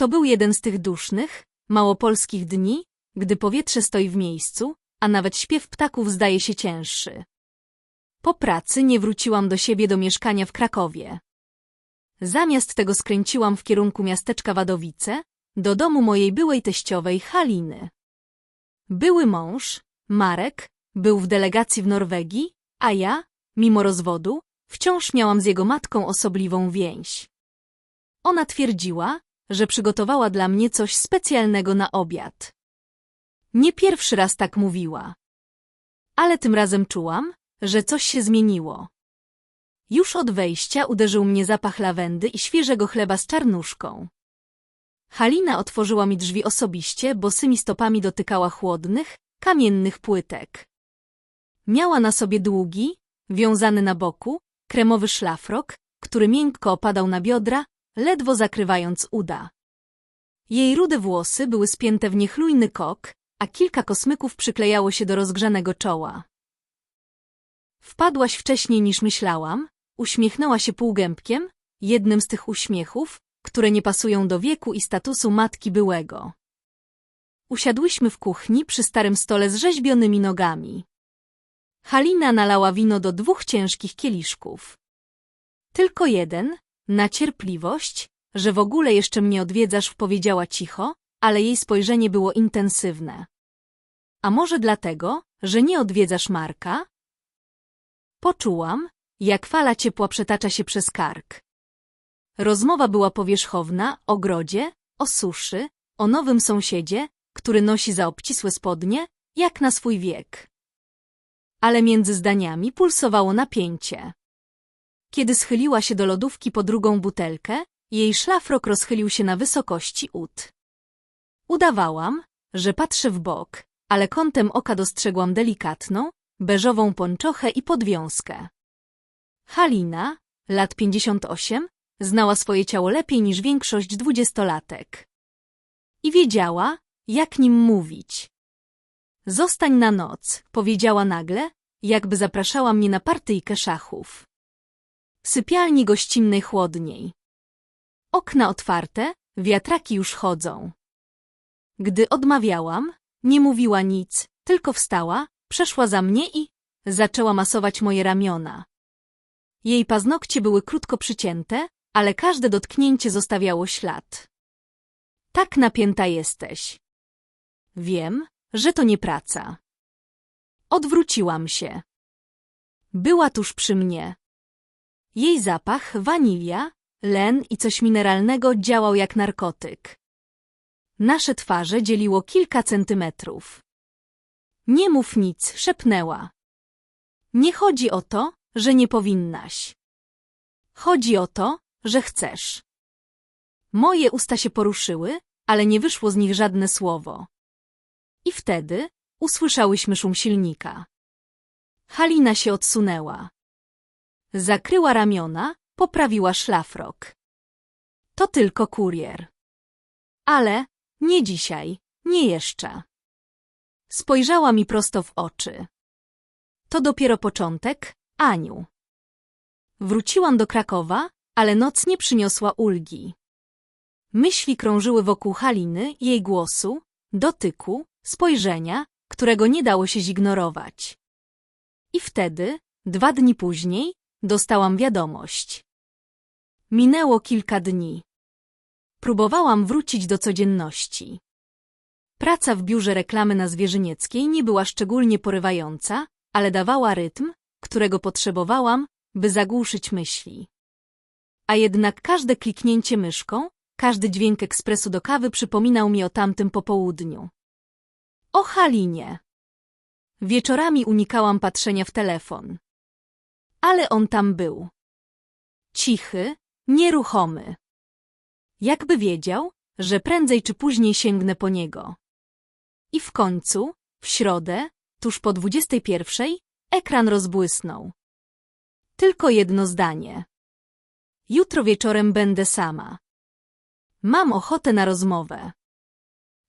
To był jeden z tych dusznych, małopolskich dni, gdy powietrze stoi w miejscu, a nawet śpiew ptaków zdaje się cięższy. Po pracy nie wróciłam do siebie do mieszkania w Krakowie. Zamiast tego skręciłam w kierunku miasteczka Wadowice, do domu mojej byłej teściowej Haliny. Były mąż, Marek, był w delegacji w Norwegii, a ja, mimo rozwodu, wciąż miałam z jego matką osobliwą więź. Ona twierdziła, że przygotowała dla mnie coś specjalnego na obiad. Nie pierwszy raz tak mówiła. Ale tym razem czułam, że coś się zmieniło. Już od wejścia uderzył mnie zapach lawendy i świeżego chleba z czarnuszką. Halina otworzyła mi drzwi osobiście, bosymi stopami dotykała chłodnych, kamiennych płytek. Miała na sobie długi, wiązany na boku, kremowy szlafrok, który miękko opadał na biodra, ledwo zakrywając uda. Jej rude włosy były spięte w niechlujny kok, a kilka kosmyków przyklejało się do rozgrzanego czoła. Wpadłaś wcześniej niż myślałam, uśmiechnęła się półgębkiem, jednym z tych uśmiechów, które nie pasują do wieku i statusu matki byłego. Usiadłyśmy w kuchni przy starym stole z rzeźbionymi nogami. Halina nalała wino do dwóch ciężkich kieliszków. Tylko jeden, na cierpliwość, że w ogóle jeszcze mnie odwiedzasz, powiedziała cicho, ale jej spojrzenie było intensywne. A może dlatego, że nie odwiedzasz Marka? Poczułam, jak fala ciepła przetacza się przez kark. Rozmowa była powierzchowna o grodzie, o suszy, o nowym sąsiedzie, który nosi za obcisłe spodnie, jak na swój wiek. Ale między zdaniami pulsowało napięcie. Kiedy schyliła się do lodówki po drugą butelkę, jej szlafrok rozchylił się na wysokości ud. Udawałam, że patrzę w bok, ale kątem oka dostrzegłam delikatną, beżową pończochę i podwiązkę. Halina, lat 58, znała swoje ciało lepiej niż większość dwudziestolatek. I wiedziała, jak nim mówić. Zostań na noc, powiedziała nagle, jakby zapraszała mnie na partyjkę szachów. Sypialni gościnnej chłodniej. Okna otwarte, wiatraki już chodzą. Gdy odmawiałam, nie mówiła nic, tylko wstała, przeszła za mnie i zaczęła masować moje ramiona. Jej paznokcie były krótko przycięte, ale każde dotknięcie zostawiało ślad. Tak napięta jesteś. Wiem, że to nie praca. Odwróciłam się. Była tuż przy mnie. Jej zapach, wanilia, len i coś mineralnego działał jak narkotyk. Nasze twarze dzieliło kilka centymetrów. Nie mów nic, szepnęła. Nie chodzi o to, że nie powinnaś. Chodzi o to, że chcesz. Moje usta się poruszyły, ale nie wyszło z nich żadne słowo. I wtedy usłyszałyśmy szum silnika. Halina się odsunęła. Zakryła ramiona, poprawiła szlafrok. To tylko kurier. Ale nie dzisiaj, nie jeszcze. Spojrzała mi prosto w oczy. To dopiero początek, Aniu. Wróciłam do Krakowa, ale noc nie przyniosła ulgi. Myśli krążyły wokół Haliny, jej głosu, dotyku, spojrzenia, którego nie dało się zignorować. I wtedy, dwa dni później, dostałam wiadomość. Minęło kilka dni. Próbowałam wrócić do codzienności. Praca w biurze reklamy na Zwierzynieckiej nie była szczególnie porywająca, ale dawała rytm, którego potrzebowałam, by zagłuszyć myśli. A jednak każde kliknięcie myszką, każdy dźwięk ekspresu do kawy przypominał mi o tamtym popołudniu. O Halinie. Wieczorami unikałam patrzenia w telefon. Ale on tam był. Cichy, nieruchomy. Jakby wiedział, że prędzej czy później sięgnę po niego. I w końcu, w środę, tuż po dwudziestej pierwszej, ekran rozbłysnął. Tylko jedno zdanie. Jutro wieczorem będę sama. Mam ochotę na rozmowę.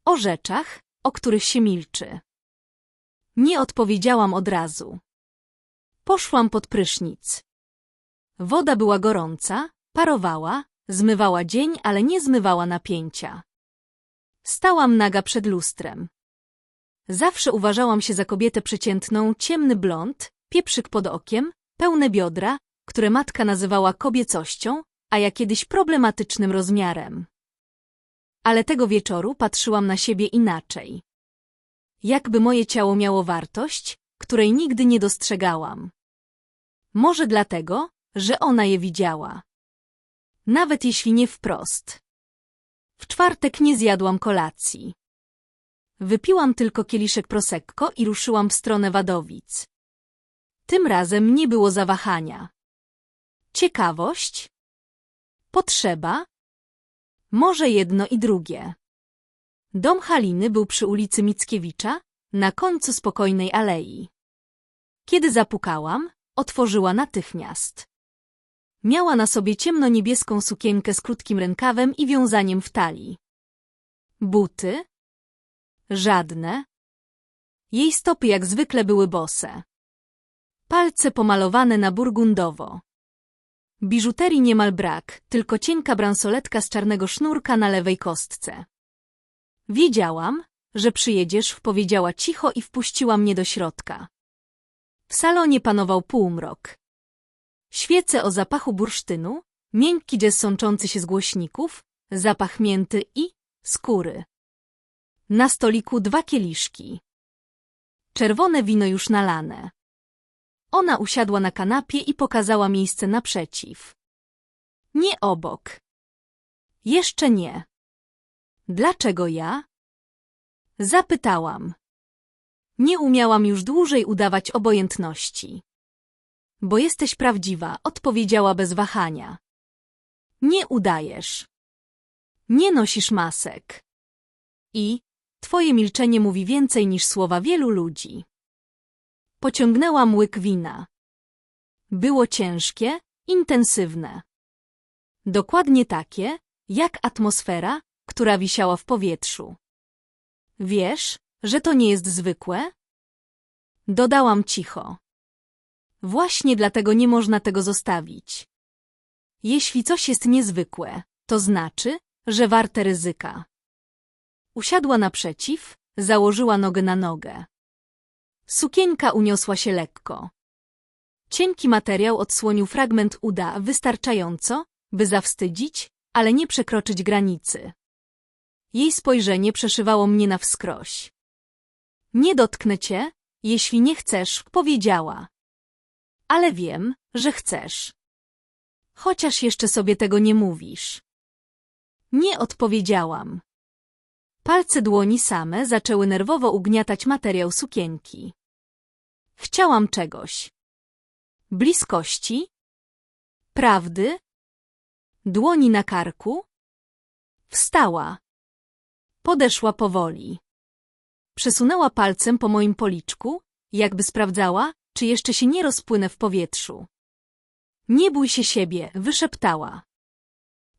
O rzeczach, o których się milczy. Nie odpowiedziałam od razu. Poszłam pod prysznic. Woda była gorąca, parowała, zmywała dzień, ale nie zmywała napięcia. Stałam naga przed lustrem. Zawsze uważałam się za kobietę przeciętną, ciemny blond, pieprzyk pod okiem, pełne biodra, które matka nazywała kobiecością, a ja kiedyś problematycznym rozmiarem. Ale tego wieczoru patrzyłam na siebie inaczej. Jakby moje ciało miało wartość, której nigdy nie dostrzegałam. Może dlatego, że ona je widziała. Nawet jeśli nie wprost. W czwartek nie zjadłam kolacji. Wypiłam tylko kieliszek prosecco i ruszyłam w stronę Wadowic. Tym razem nie było zawahania. Ciekawość? Potrzeba? Może jedno i drugie. Dom Haliny był przy ulicy Mickiewicza, na końcu spokojnej alei. Kiedy zapukałam, otworzyła natychmiast. Miała na sobie ciemno-niebieską sukienkę z krótkim rękawem i wiązaniem w talii. Buty? Żadne. Jej stopy jak zwykle były bose. Palce pomalowane na burgundowo. Biżuterii niemal brak, tylko cienka bransoletka z czarnego sznurka na lewej kostce. Wiedziałam, że przyjedziesz, powiedziała cicho i wpuściła mnie do środka. W salonie panował półmrok. Świece o zapachu bursztynu, miękki jazz sączący się z głośników, zapach mięty i skóry. Na stoliku dwa kieliszki. Czerwone wino już nalane. Ona usiadła na kanapie i pokazała miejsce naprzeciw. Nie obok. Jeszcze nie. Dlaczego ja? Zapytałam. Nie umiałam już dłużej udawać obojętności. Bo jesteś prawdziwa, odpowiedziała bez wahania. Nie udajesz. Nie nosisz masek. I twoje milczenie mówi więcej niż słowa wielu ludzi. Pociągnęłam łyk wina. Było ciężkie, intensywne. Dokładnie takie, jak atmosfera, która wisiała w powietrzu. Wiesz, że to nie jest zwykłe? Dodałam cicho. Właśnie dlatego nie można tego zostawić. Jeśli coś jest niezwykłe, to znaczy, że warte ryzyka. Usiadła naprzeciw, założyła nogę na nogę. Sukienka uniosła się lekko. Cienki materiał odsłonił fragment uda wystarczająco, by zawstydzić, ale nie przekroczyć granicy. Jej spojrzenie przeszywało mnie na wskroś. Nie dotknę cię, jeśli nie chcesz, powiedziała. Ale wiem, że chcesz. Chociaż jeszcze sobie tego nie mówisz. Nie odpowiedziałam. Palce dłoni same zaczęły nerwowo ugniatać materiał sukienki. Chciałam czegoś. Bliskości? Prawdy? Dłoni na karku? Wstała. Podeszła powoli. Przesunęła palcem po moim policzku, jakby sprawdzała, czy jeszcze się nie rozpłynę w powietrzu. Nie bój się siebie, wyszeptała.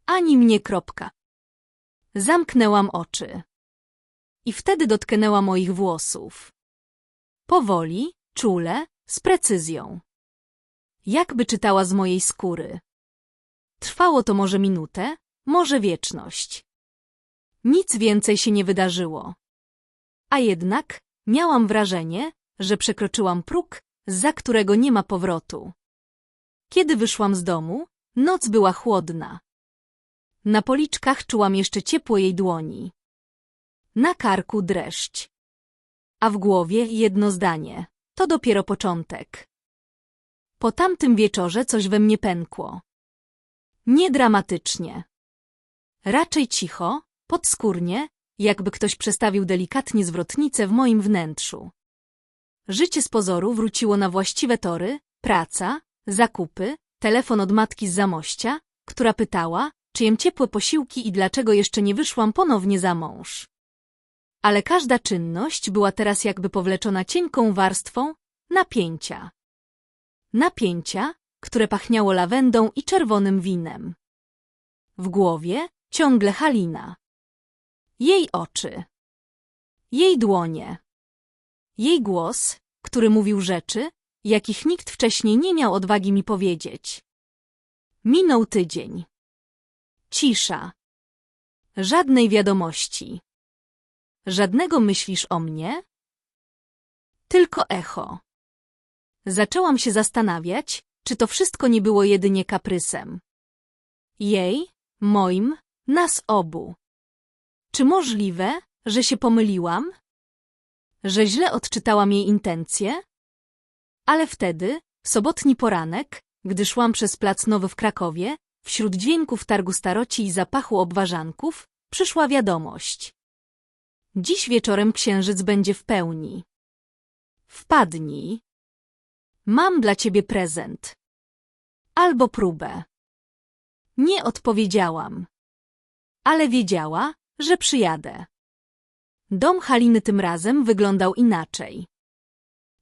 Ani mnie kropka. Zamknęłam oczy. I wtedy dotknęła moich włosów. Powoli, czule, z precyzją. Jakby czytała z mojej skóry. Trwało to może minutę, może wieczność. Nic więcej się nie wydarzyło. A jednak miałam wrażenie, że przekroczyłam próg, za którego nie ma powrotu. Kiedy wyszłam z domu, noc była chłodna. Na policzkach czułam jeszcze ciepło jej dłoni. Na karku dreszcz. A w głowie jedno zdanie. To dopiero początek. Po tamtym wieczorze coś we mnie pękło. Nie dramatycznie. Raczej cicho, podskórnie, jakby ktoś przestawił delikatnie zwrotnicę w moim wnętrzu. Życie z pozoru wróciło na właściwe tory, praca, zakupy, telefon od matki z Zamościa, która pytała, czy jem ciepłe posiłki i dlaczego jeszcze nie wyszłam ponownie za mąż. Ale każda czynność była teraz jakby powleczona cienką warstwą napięcia. Napięcia, które pachniało lawendą i czerwonym winem. W głowie ciągle Halina. Jej oczy. Jej dłonie. Jej głos, który mówił rzeczy, jakich nikt wcześniej nie miał odwagi mi powiedzieć. Minął tydzień. Cisza. Żadnej wiadomości. Żadnego myślisz o mnie? Tylko echo. Zaczęłam się zastanawiać, czy to wszystko nie było jedynie kaprysem. Jej, moim, nas obu. Czy możliwe, że się pomyliłam? Że źle odczytałam jej intencje? Ale wtedy, w sobotni poranek, gdy szłam przez plac Nowy w Krakowie, wśród dźwięków targu staroci i zapachu obwarzanków, przyszła wiadomość. Dziś wieczorem księżyc będzie w pełni. Wpadnij. Mam dla ciebie prezent. Albo próbę. Nie odpowiedziałam. Ale wiedziała, że przyjadę. Dom Haliny tym razem wyglądał inaczej.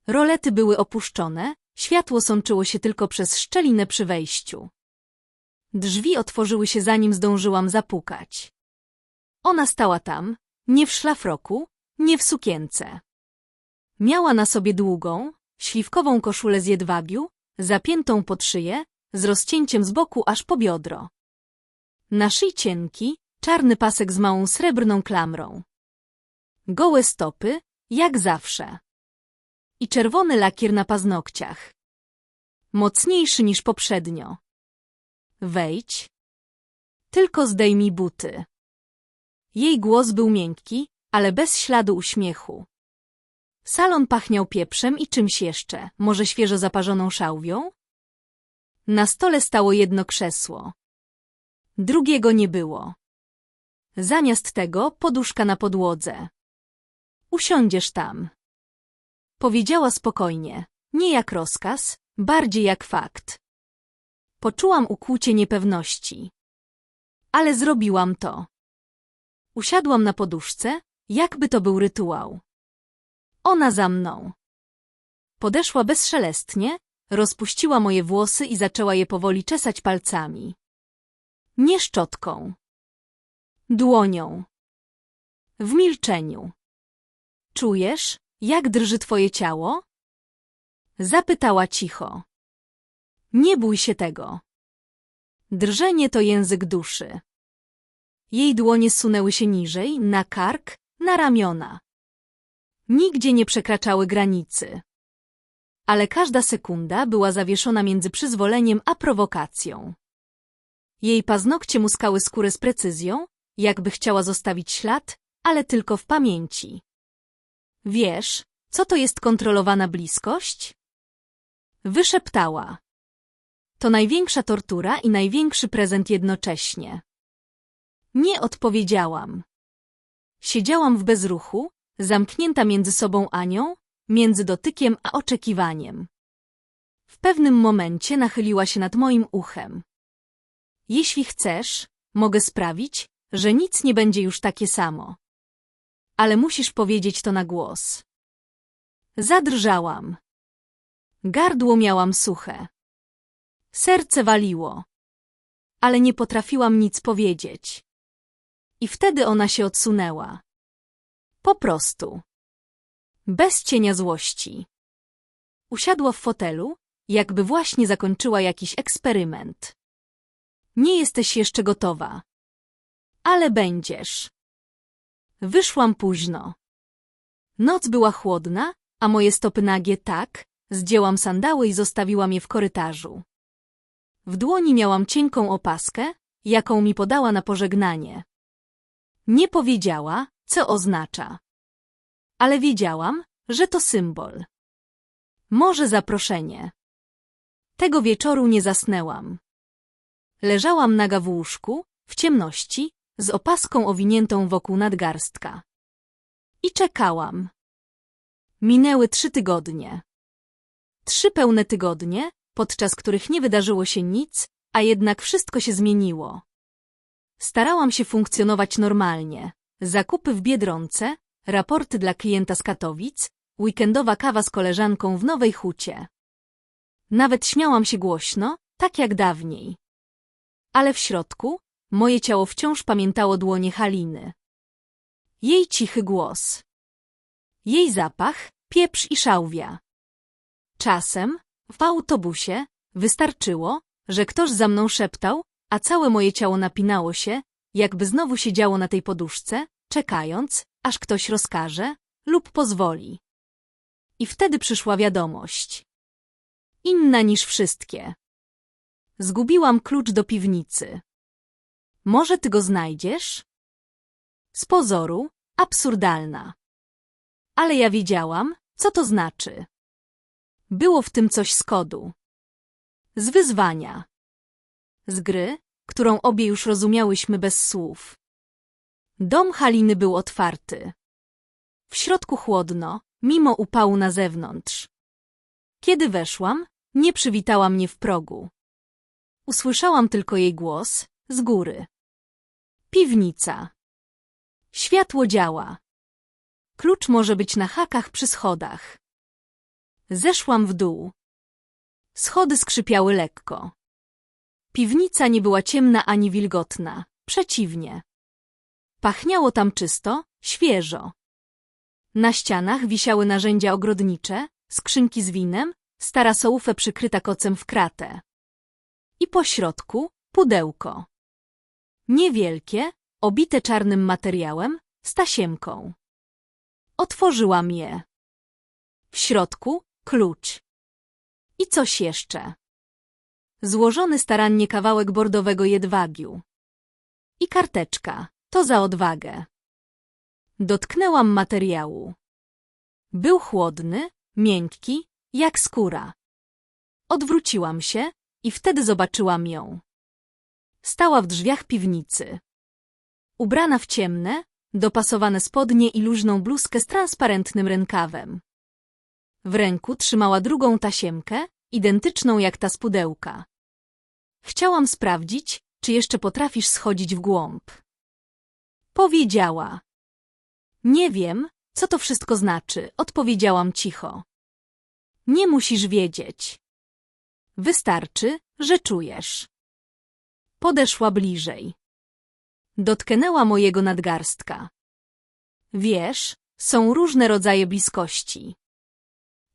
Rolety były opuszczone, światło sączyło się tylko przez szczelinę przy wejściu. Drzwi otworzyły się zanim zdążyłam zapukać. Ona stała tam, nie w szlafroku, nie w sukience. Miała na sobie długą, śliwkową koszulę z jedwabiu, zapiętą pod szyję, z rozcięciem z boku aż po biodro. Na szyi cienki, czarny pasek z małą srebrną klamrą. Gołe stopy, jak zawsze. I czerwony lakier na paznokciach. Mocniejszy niż poprzednio. Wejdź. Tylko zdejmij buty. Jej głos był miękki, ale bez śladu uśmiechu. Salon pachniał pieprzem i czymś jeszcze, może świeżo zaparzoną szałwią? Na stole stało jedno krzesło. Drugiego nie było. Zamiast tego poduszka na podłodze. Usiądziesz tam. Powiedziała spokojnie, nie jak rozkaz, bardziej jak fakt. Poczułam ukłucie niepewności. Ale zrobiłam to. Usiadłam na poduszce, jakby to był rytuał. Ona za mną. Podeszła bezszelestnie, rozpuściła moje włosy i zaczęła je powoli czesać palcami. Nie szczotką. Dłonią. W milczeniu. Czujesz, jak drży twoje ciało? Zapytała cicho. Nie bój się tego. Drżenie to język duszy. Jej dłonie sunęły się niżej, na kark, na ramiona. Nigdzie nie przekraczały granicy. Ale każda sekunda była zawieszona między przyzwoleniem a prowokacją. Jej paznokcie muskały skórę z precyzją, jakby chciała zostawić ślad, ale tylko w pamięci. Wiesz, co to jest kontrolowana bliskość? Wyszeptała. To największa tortura i największy prezent jednocześnie. Nie odpowiedziałam. Siedziałam w bezruchu, zamknięta między sobą Anią, między dotykiem a oczekiwaniem. W pewnym momencie nachyliła się nad moim uchem. Jeśli chcesz, mogę sprawić, że nic nie będzie już takie samo. Ale musisz powiedzieć to na głos. Zadrżałam. Gardło miałam suche. Serce waliło. Ale nie potrafiłam nic powiedzieć. I wtedy ona się odsunęła. Po prostu. Bez cienia złości. Usiadła w fotelu, jakby właśnie zakończyła jakiś eksperyment. Nie jesteś jeszcze gotowa. Ale będziesz. Wyszłam późno. Noc była chłodna, a moje stopy nagie tak, zdjęłam sandały i zostawiłam je w korytarzu. W dłoni miałam cienką opaskę, jaką mi podała na pożegnanie. Nie powiedziała, co oznacza. Ale wiedziałam, że to symbol. Może zaproszenie. Tego wieczoru nie zasnęłam. Leżałam naga w łóżku, w ciemności, z opaską owiniętą wokół nadgarstka. I czekałam. Minęły trzy tygodnie. Trzy pełne tygodnie, podczas których nie wydarzyło się nic, a jednak wszystko się zmieniło. Starałam się funkcjonować normalnie. Zakupy w Biedronce, raporty dla klienta z Katowic, weekendowa kawa z koleżanką w Nowej Hucie. Nawet śmiałam się głośno, tak jak dawniej. Ale w środku moje ciało wciąż pamiętało dłonie Haliny. Jej cichy głos. Jej zapach, pieprz i szałwia. Czasem, w autobusie, wystarczyło, że ktoś za mną szeptał, a całe moje ciało napinało się, jakby znowu siedziało na tej poduszce, czekając, aż ktoś rozkaże lub pozwoli. I wtedy przyszła wiadomość. Inna niż wszystkie. Zgubiłam klucz do piwnicy. Może ty go znajdziesz? Z pozoru, absurdalna. Ale ja wiedziałam, co to znaczy. Było w tym coś z kodu. Z wyzwania. Z gry, którą obie już rozumiałyśmy bez słów. Dom Haliny był otwarty. W środku chłodno, mimo upału na zewnątrz. Kiedy weszłam, nie przywitała mnie w progu. Usłyszałam tylko jej głos, z góry. Piwnica. Światło działa. Klucz może być na hakach przy schodach. Zeszłam w dół. Schody skrzypiały lekko. Piwnica nie była ciemna ani wilgotna, przeciwnie. Pachniało tam czysto, świeżo. Na ścianach wisiały narzędzia ogrodnicze, skrzynki z winem, stara sołufę przykryta kocem w kratę. I po środku pudełko. Niewielkie, obite czarnym materiałem, z tasiemką. Otworzyłam je. W środku klucz. I coś jeszcze. Złożony starannie kawałek bordowego jedwabiu. I karteczka. To za odwagę. Dotknęłam materiału. Był chłodny, miękki, jak skóra. Odwróciłam się i wtedy zobaczyłam ją. Stała w drzwiach piwnicy. Ubrana w ciemne, dopasowane spodnie i luźną bluzkę z transparentnym rękawem. W ręku trzymała drugą tasiemkę, identyczną jak ta z pudełka. Chciałam sprawdzić, czy jeszcze potrafisz schodzić w głąb. Powiedziała. Nie wiem, co to wszystko znaczy, odpowiedziałam cicho. Nie musisz wiedzieć. Wystarczy, że czujesz. Podeszła bliżej. Dotknęła mojego nadgarstka. Wiesz, są różne rodzaje bliskości.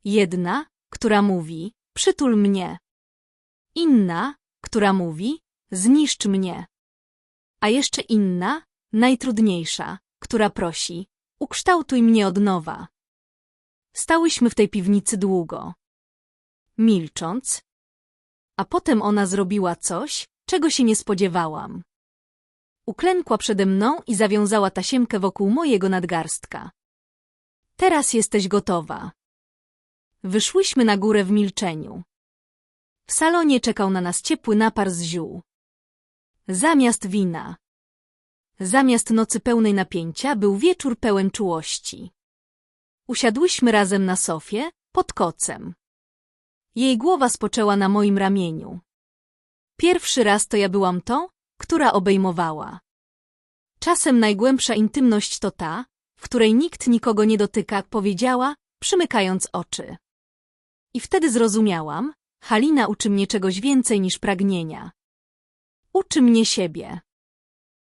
Jedna, która mówi, przytul mnie. Inna, która mówi, zniszcz mnie. A jeszcze inna, najtrudniejsza, która prosi, ukształtuj mnie od nowa. Stałyśmy w tej piwnicy długo. Milcząc. A potem ona zrobiła coś, czego się nie spodziewałam. Uklękła przede mną i zawiązała tasiemkę wokół mojego nadgarstka. Teraz jesteś gotowa. Wyszłyśmy na górę w milczeniu. W salonie czekał na nas ciepły napar z ziół. Zamiast wina. Zamiast nocy pełnej napięcia był wieczór pełen czułości. Usiadłyśmy razem na sofie, pod kocem. Jej głowa spoczęła na moim ramieniu. Pierwszy raz to ja byłam tą, która obejmowała. Czasem najgłębsza intymność to ta, w której nikt nikogo nie dotyka, powiedziała, przymykając oczy. I wtedy zrozumiałam, Halina uczy mnie czegoś więcej niż pragnienia. Uczy mnie siebie.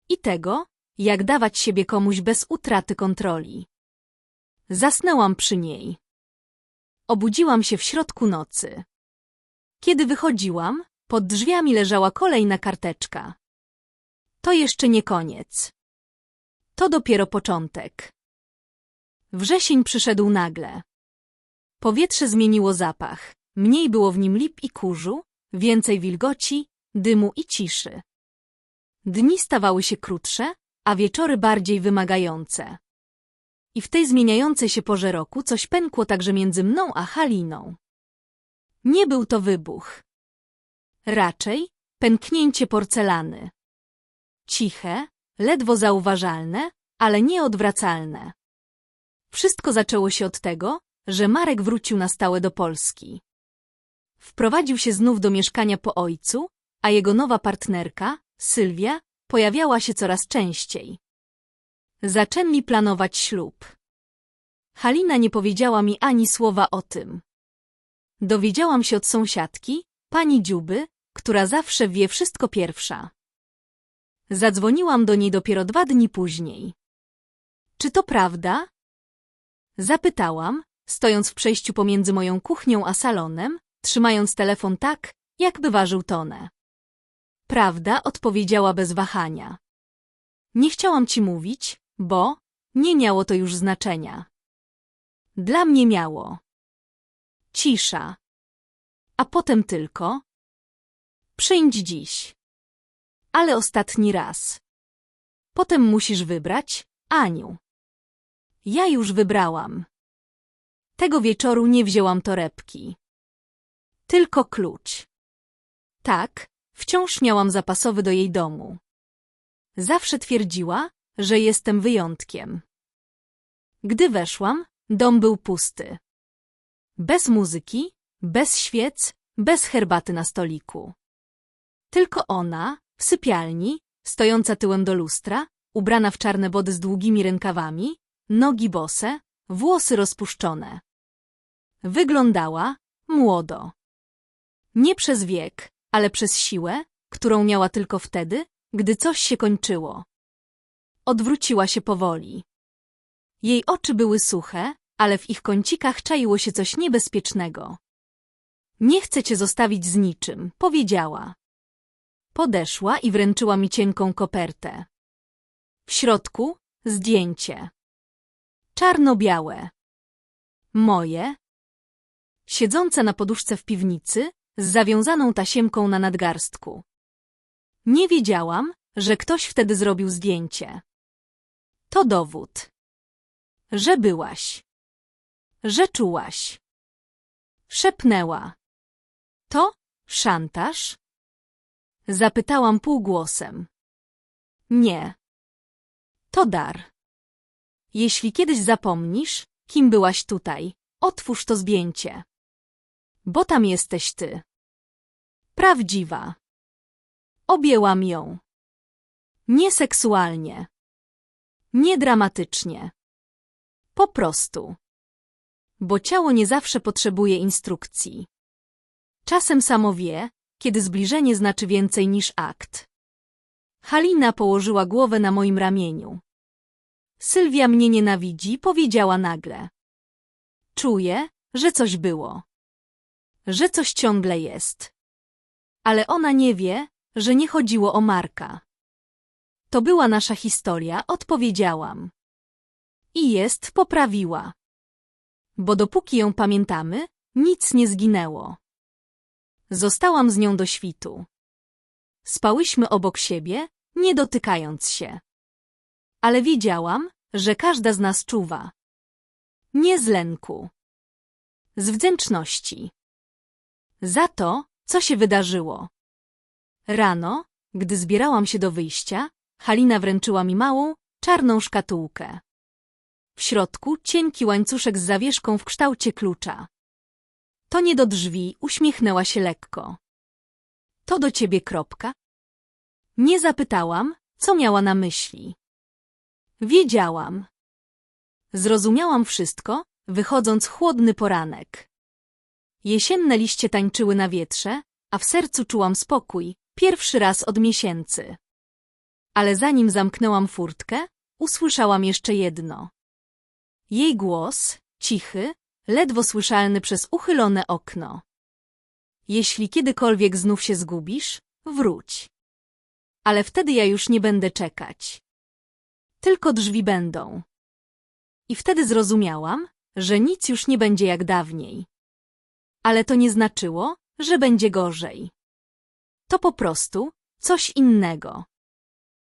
I tego, jak dawać siebie komuś bez utraty kontroli. Zasnęłam przy niej. Obudziłam się w środku nocy. Kiedy wychodziłam, pod drzwiami leżała kolejna karteczka. To jeszcze nie koniec. To dopiero początek. Wrzesień przyszedł nagle. Powietrze zmieniło zapach. Mniej było w nim lip i kurzu, więcej wilgoci, dymu i ciszy. Dni stawały się krótsze, a wieczory bardziej wymagające. I w tej zmieniającej się porze roku coś pękło także między mną a Haliną. Nie był to wybuch. Raczej pęknięcie porcelany. Ciche, ledwo zauważalne, ale nieodwracalne. Wszystko zaczęło się od tego, że Marek wrócił na stałe do Polski. Wprowadził się znów do mieszkania po ojcu, a jego nowa partnerka, Sylwia, pojawiała się coraz częściej. Zaczęli planować ślub. Halina nie powiedziała mi ani słowa o tym. Dowiedziałam się od sąsiadki, pani Dziuby, która zawsze wie wszystko pierwsza. Zadzwoniłam do niej dopiero dwa dni później. Czy to prawda? Zapytałam, stojąc w przejściu pomiędzy moją kuchnią a salonem, trzymając telefon tak, jakby ważył tonę. Prawda, odpowiedziała bez wahania. Nie chciałam ci mówić, bo nie miało to już znaczenia. Dla mnie miało. Cisza. A potem tylko. Przyjdź dziś. Ale ostatni raz. Potem musisz wybrać, Aniu. Ja już wybrałam. Tego wieczoru nie wzięłam torebki. Tylko klucz. Tak, wciąż miałam zapasowy do jej domu. Zawsze twierdziła, że jestem wyjątkiem. Gdy weszłam, dom był pusty. Bez muzyki, bez świec, bez herbaty na stoliku. Tylko ona, w sypialni, stojąca tyłem do lustra, ubrana w czarne body z długimi rękawami, nogi bose, włosy rozpuszczone. Wyglądała młodo. Nie przez wiek, ale przez siłę, którą miała tylko wtedy, gdy coś się kończyło. Odwróciła się powoli. Jej oczy były suche, ale w ich kącikach czaiło się coś niebezpiecznego. Nie chcę cię zostawić z niczym, powiedziała. Podeszła i wręczyła mi cienką kopertę. W środku zdjęcie. Czarno-białe. Moje. Siedzące na poduszce w piwnicy, z zawiązaną tasiemką na nadgarstku. Nie wiedziałam, że ktoś wtedy zrobił zdjęcie. To dowód. Że byłaś. Że czułaś. Szepnęła. To szantaż? Zapytałam półgłosem. Nie. To dar. Jeśli kiedyś zapomnisz, kim byłaś tutaj, otwórz to zdjęcie. Bo tam jesteś ty. Prawdziwa. Objęłam ją. Nie seksualnie. Nie dramatycznie. Po prostu. Bo ciało nie zawsze potrzebuje instrukcji. Czasem samo wie, kiedy zbliżenie znaczy więcej niż akt. Halina położyła głowę na moim ramieniu. Sylwia mnie nienawidzi, powiedziała nagle. Czuję, że coś było. Że coś ciągle jest. Ale ona nie wie, że nie chodziło o Marka. To była nasza historia, odpowiedziałam. I jest, poprawiła. Bo dopóki ją pamiętamy, nic nie zginęło. Zostałam z nią do świtu. Spałyśmy obok siebie, nie dotykając się. Ale wiedziałam, że każda z nas czuwa. Nie z lęku. Z wdzięczności. Za to, co się wydarzyło. Rano, gdy zbierałam się do wyjścia, Halina wręczyła mi małą, czarną szkatułkę. W środku cienki łańcuszek z zawieszką w kształcie klucza. To nie do drzwi, uśmiechnęła się lekko. To do ciebie kropka? Nie zapytałam, co miała na myśli. Wiedziałam. Zrozumiałam wszystko, wychodząc chłodny poranek. Jesienne liście tańczyły na wietrze, a w sercu czułam spokój, pierwszy raz od miesięcy. Ale zanim zamknęłam furtkę, usłyszałam jeszcze jedno. Jej głos, cichy, ledwo słyszalny przez uchylone okno. Jeśli kiedykolwiek znów się zgubisz, wróć. Ale wtedy ja już nie będę czekać. Tylko drzwi będą. I wtedy zrozumiałam, że nic już nie będzie jak dawniej. Ale to nie znaczyło, że będzie gorzej. To po prostu coś innego.